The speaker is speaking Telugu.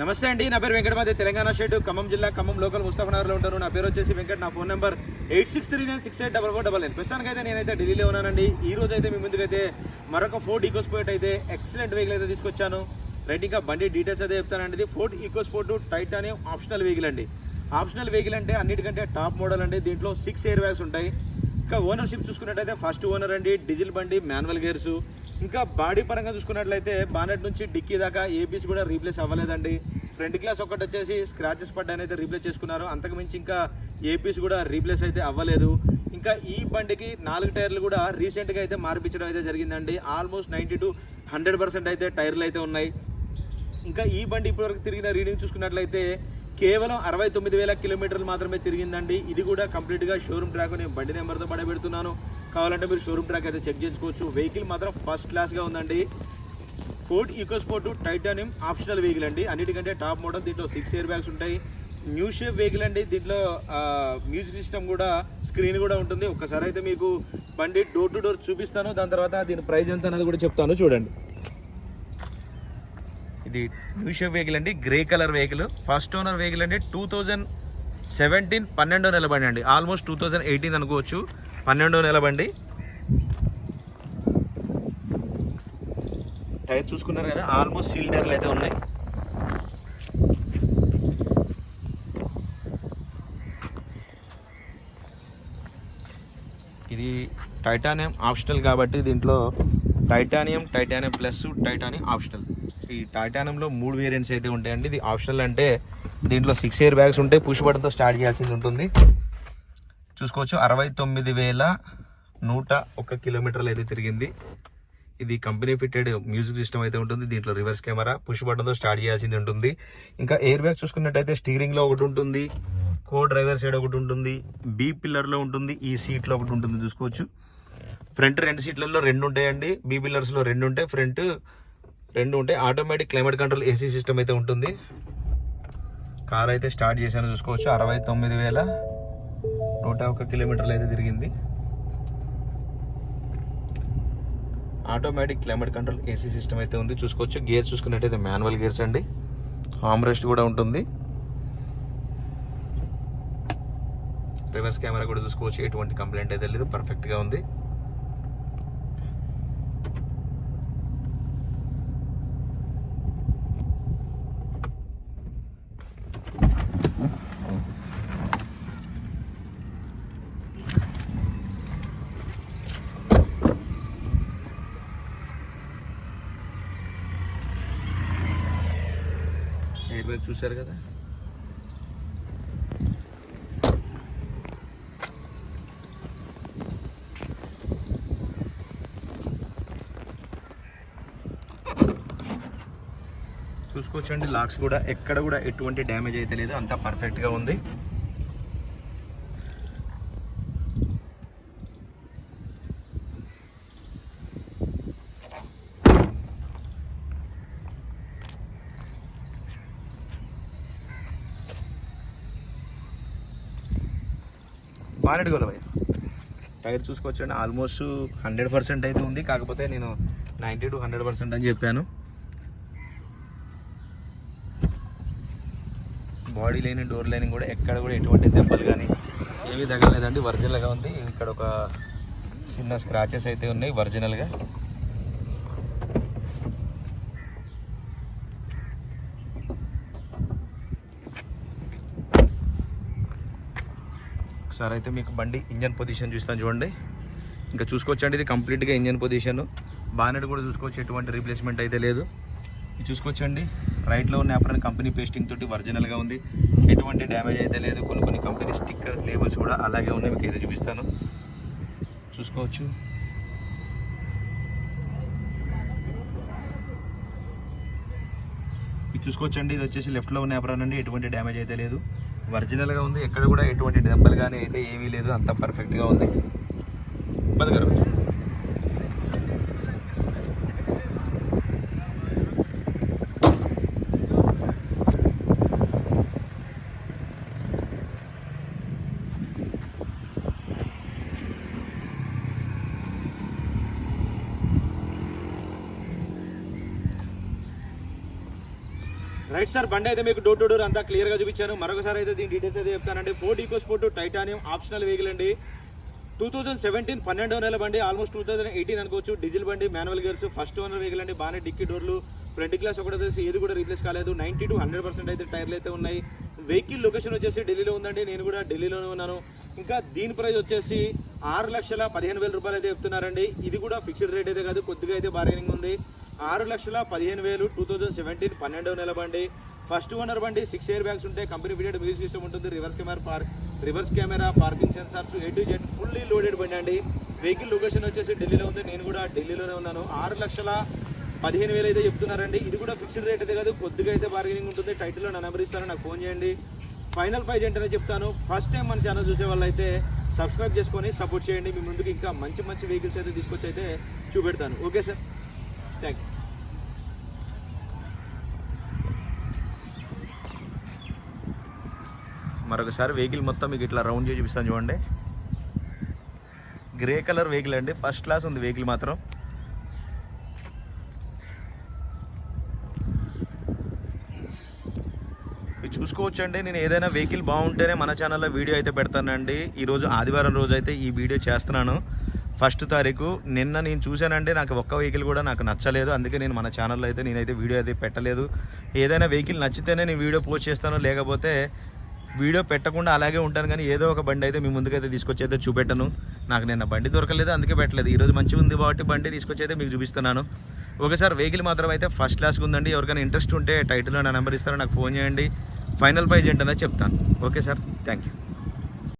నమస్తే అండి. నా పేరు వెంకటమాది తెలంగాణ స్టేట్ ఖమ్మం జిల్లా ఖమ్మం లోకల్ ముస్తాఫనగర్లో ఉంటాను నా పేరు వచ్చేసి వెంకట్. నా phone number eight six three nine six eight double four double nine ప్రస్తుతానికైతే నేనైతే ఢిల్లీలో ఉన్నానండి ఈ రోజు అయితే మీ ముందుకైతే మరొక ఫోర్డ్ ఈకోస్పోర్ట్ అయితే ఎక్సలెంట్ వెహికల్ అయితే తీసుకొచ్చాను. రైట్ ఇంకా బండి డీటెయిల్స్ అయితే చెప్తానండి. ఇది Ford EcoSport Titanium optional vehicle అండి. ఆప్షనల్ వెహికల్ అంటే అన్నిటికంటే టాప్ మోడల్ అండి. దీంట్లో సిక్స్ ఎయిర్ బ్యాగ్స్ ఉంటాయి. ఇంకా ఓనర్షిప్ చూసుకున్నట్టయితే ఫస్ట్ ఓనర్ అండి. డీజిల్ బండి మాన్యువల్ గేర్స్ ఇంకా బాడీ పరంగా చూసుకున్నట్లయితే బానెట్ నుంచి డిక్కీ దాకా ఏపీస్ కూడా రీప్లేస్ అవ్వలేదండి. ఫ్రంట్ గ్లాస్ ఒకటి వచ్చేసి స్క్రాచెస్ పడ్డాని అయితే రీప్లేస్ చేసుకున్నారు. అంతకు మించి ఇంకా ఏపీస్ కూడా రీప్లేస్ అయితే అవ్వలేదు. ఇంకా ఈ బండికి నాలుగు టైర్లు కూడా రీసెంట్గా అయితే మార్పించడం అయితే జరిగిందండి. Almost ninety to hundred percent అయితే టైర్లు అయితే ఉన్నాయి. ఇంకా ఈ బండి ఇప్పటివరకు తిరిగిన రీడింగ్ చూసుకున్నట్లయితే కేవలం అరవై తొమ్మిది వేల కిలోమీటర్లు మాత్రమే తిరిగిందండి. ఇది కూడా కంప్లీట్గా షోరూమ్ ట్రాక్ నేను బండి నెంబర్తో పడబెడుతున్నాను. కావాలంటే మీరు షోరూమ్ ట్రాక్ అయితే చెక్ చేసుకోవచ్చు. వెహికల్ మాత్రం ఫస్ట్ క్లాస్గా ఉందండి. Ford EcoSport Titanium optional vehicle అండి. అన్నిటికంటే టాప్ మోడల్ దీంట్లో సిక్స్ ఇయర్ బ్యాగ్స్ ఉంటాయి. న్యూ షేప్ వెహికల్ అండి. దీంట్లో మ్యూజిక్ సిస్టమ్ కూడా స్క్రీన్ కూడా ఉంటుంది. ఒక్కసారి అయితే మీకు బండి డోర్ టు డోర్ చూపిస్తాను. దాని తర్వాత దీని ప్రైస్ ఎంత అనేది కూడా చెప్తాను. చూడండి. ఇది న్యూ షేప్ వెహికల్ అండి. Grey colour vehicle first owner vehicle అండి. టూ థౌజండ్ సెవెంటీన్ పన్నెండో నెల బండి అండి. ఆల్మోస్ట్ టూ థౌజండ్ ఎయిటీన్ అనుకోవచ్చు. పన్నెండో నెల బండి. టైర్ చూసుకున్నారు కదా ఆల్మోస్ట్ సీల్ టైర్లు అయితే ఉన్నాయి. ఇది టైటానియం ఆప్షనల్ కాబట్టి దీంట్లో Titanium Titanium plus Titanium optional. ఈ టైటానియంలో మూడు వేరియంట్స్ అయితే ఉంటాయండి. ఇది ఆప్షనల్ అంటే దీంట్లో సిక్స్ ఇయర్ బ్యాగ్స్ ఉంటాయి పుష్ బటన్తో స్టార్ట్ చేయాల్సింది ఉంటుంది. చూసుకోవచ్చు. అరవై తొమ్మిది వేల నూట ఒక్క కిలోమీటర్లు అయితే తిరిగింది. ఇది కంపెనీ ఫిట్టెడ్ మ్యూజిక్ సిస్టమ్ అయితే ఉంటుంది. దీంట్లో రివర్స్ కెమెరా పుష్ బటన్తో స్టార్ట్ చేయాల్సింది ఉంటుంది. ఇంకా ఎయిర్ బ్యాగ్ చూసుకున్నట్టయితే స్టీరింగ్లో ఒకటి ఉంటుంది. కో డ్రైవర్ సైడ్ ఒకటి ఉంటుంది. బీ పిల్లర్లో ఉంటుంది. ఈ సీట్లో ఒకటి ఉంటుంది చూసుకోవచ్చు. ఫ్రంట్ రెండు సీట్లలో రెండు ఉంటాయండి. బీ పిల్లర్స్లో రెండు ఉంటాయి. ఫ్రంట్ రెండు ఉంటాయి. Automatic climate control AC system అయితే ఉంటుంది. కార్ అయితే స్టార్ట్ చేశాను చూసుకోవచ్చు. అరవై తొమ్మిది వేల నూట ఒక్క కిలోమీటర్లు అయితే తిరిగింది. Automatic climate control AC system అయితే ఉంది. చూసుకోవచ్చు. గేర్ చూసుకున్నట్టయితే మాన్యువల్ గేర్స్ అండి. హామ్ రెస్ట్ కూడా ఉంటుంది. రివర్స్ కెమెరా కూడా చూసుకోవచ్చు. ఎటువంటి కంప్లైంట్ అయితే లేదు. పర్ఫెక్ట్గా ఉంది. ఎయిర్ బ్యాగ్ చూశారు కదా. చూసుకోవచ్చండి లాక్స్ కూడా ఎక్కడ కూడా ఎటువంటి డ్యామేజ్ అయితే లేదు అంతా పర్ఫెక్ట్గా ఉంది. బాగా భయ్య. టైర్ చూసుకోవచ్చండి. ఆల్మోస్ట్ హండ్రెడ్ పర్సెంట్ అయితే ఉంది. కాకపోతే నేను నైంటీ టు హండ్రెడ్ పర్సెంట్ అని చెప్పాను. బాడీ లైన్ డోర్ లైనింగ్ కూడా ఎక్కడ కూడా ఎటువంటి దెబ్బలు కానీ ఏవి తగలేదండి ఒరిజినల్గా ఉంది. ఇక్కడ ఒక చిన్న స్క్రాచెస్ అయితే ఉన్నాయి ఒరిజినల్గా ఒకసారి అయితే మీకు బండి ఇంజన్ పొజిషన్ చూస్తాను చూడండి. ఇంకా చూసుకోవచ్చండి ఇది కంప్లీట్గా ఇంజన్ పొజిషన్. బానెట్ కూడా చూసుకోవచ్చు ఎటువంటి రీప్లేస్మెంట్ అయితే లేదు. ఇది చూసుకోవచ్చండి. రైట్లో ఉన్న యాప్రాన్ కంపెనీ పేస్టింగ్ తోటి ఒరిజినల్గా ఉంది. ఎటువంటి డ్యామేజ్ అయితే లేదు. కొన్ని కొన్ని కంపెనీ స్టిక్కర్స్ లేబుల్స్ కూడా అలాగే ఉన్నాయి. మీకు అయితే చూపిస్తాను. చూసుకోవచ్చు. ఇది చూసుకోవచ్చండి. ఇది వచ్చేసి లెఫ్ట్లో ఉన్న యాప్రాన్ అండి. ఎటువంటి డ్యామేజ్ అయితే లేదు. ఒరిజినల్గా ఉంది. ఎక్కడ కూడా ఎటువంటి దెబ్బలు కానీ అయితే ఏమీ లేదు. అంత పర్ఫెక్ట్గా ఉంది. బతకరు రైట్ సార్ బండి అయితే మీకు డోర్ టు డోర్ అంతా క్లియర్గా చూపించాను. మరొకసారి అయితే దీని డీటెయిల్స్ అయితే చెప్తానండి. Ford EcoSport Titanium optional vehicle అండి. టూ థౌసండ్ సెవెంటీన్ పన్నెండో నెల బండి ఆల్మోస్ట్ టూ థౌసండ్ ఎయిటీన్ అనుకోవచ్చు. డీజిల్ బండి manual gears first owner vehicle అండి. బాగానే డిక్కీ డోర్లు ఫ్రంట్ గ్లాస్ ఒకటి వచ్చేసి ఏది కూడా రీప్లేస్ కాలేదు. నైంటీ టు హండ్రెడ్ పర్సెంట్ అయితే టైర్లు అయితే ఉన్నాయి. వెహికల్ లొకేషన్ వచ్చేసి ఢిల్లీలో ఉందండి. నేను కూడా ఢిల్లీలోనే ఉన్నాను. ఇంకా దీని ప్రైస్ వచ్చేసి ఆరు లక్షల పదిహేను వేల రూపాయలు అయితే చెప్తున్నారండి. ఇది కూడా ఫిక్స్డ్ రేట్ అయితే కాదు. కొద్దిగా అయితే బార్గెనింగ్ ఉంది. ఆరు లక్షల పదిహేను వేలు టూ థౌజండ్ సెవెంటీన్ పన్నెండవ నెల బండి. ఫస్ట్ ఓనర్ బండి సిక్స్ ఇయర్ బ్యాగ్స్ ఉంటాయి కంపెనీ పీరియడ్ మ్యూజిక్ సిస్టమ్ ఉంటుంది. Reverse camera park reverse camera parking sensors A to Z fully loaded బండి అండి. వెహికల్ లొకేషన్ వచ్చేసి ఢిల్లీలో ఉంది. నేను కూడా ఢిల్లీలోనే ఉన్నాను. ఆరు లక్షల పదిహేను వేలు అయితే చెప్తున్నారండి. ఇది కూడా ఫిక్స్డ్ రేట్ అయితే కాదు. కొద్దిగా అయితే బార్గెనింగ్ ఉంటుంది. టైటిల్లో నా నెంబర్ ఇస్తాను. నాకు ఫోన్ చేయండి. ఫైనల్ ప్రైజ్ ఏంటనే చెప్తాను. ఫస్ట్ టైం మన ఛానల్ చూసే వాళ్ళైతే సబ్స్క్రైబ్ చేసుకొని సపోర్ట్ చేయండి. మీ ముందుకు ఇంకా మంచి మంచి వెహికల్స్ అయితే తీసుకొచ్చి అయితే చూపెడతాను. ఓకే సార్ థ్యాంక్ యూ మరొకసారి వెహికల్ మొత్తం మీకు ఇట్లా రౌండ్ చేసి చూపిస్తాను చూడండి. గ్రే కలర్ వెహికల్ అండి. ఫస్ట్ క్లాస్ ఉంది వెహికల్ మాత్రం. మీరు చూసుకోవచ్చండి. నేను ఏదైనా వెహికల్ బాగుంటేనే మన ఛానల్లో వీడియో అయితే పెడతానండి. ఈరోజు ఆదివారం రోజు అయితే ఈ వీడియో చేస్తున్నాను. ఫస్ట్ తారీఖు. నిన్న నేను చూశానంటే నాకు ఒక్క వెహికల్ కూడా నాకు నచ్చలేదు. అందుకే నేను మన ఛానల్లో అయితే నేనైతే వీడియో అయితే పెట్టలేదు. ఏదైనా వెహికల్ నచ్చితేనే నేను వీడియో పోస్ట్ చేస్తాను. లేకపోతే వీడియో పెట్టకుండా అలాగే ఉంటాను కానీ ఏదో ఒక బండి అయితే మీ ముందుకైతే తీసుకొచ్చి అయితే చూపెట్టను. నాకు నిన్న బండి దొరకలేదు అందుకే పెట్టలేదు. ఈరోజు మంచిగా ఉంది కాబట్టి బండి తీసుకొచ్చి అయితే మీకు చూపిస్తున్నాను. ఒకసారి వెహికల్ మాత్రం అయితే ఫస్ట్ క్లాస్కి ఉందండి. ఎవరికైనా ఇంట్రెస్ట్ ఉంటే టైటిల్లో నా నెంబర్ ఇస్తారో నాకు ఫోన్ చేయండి. ఫైనల్ ప్రైజ్ ఏంటనే చెప్తాను. Okay sir thank you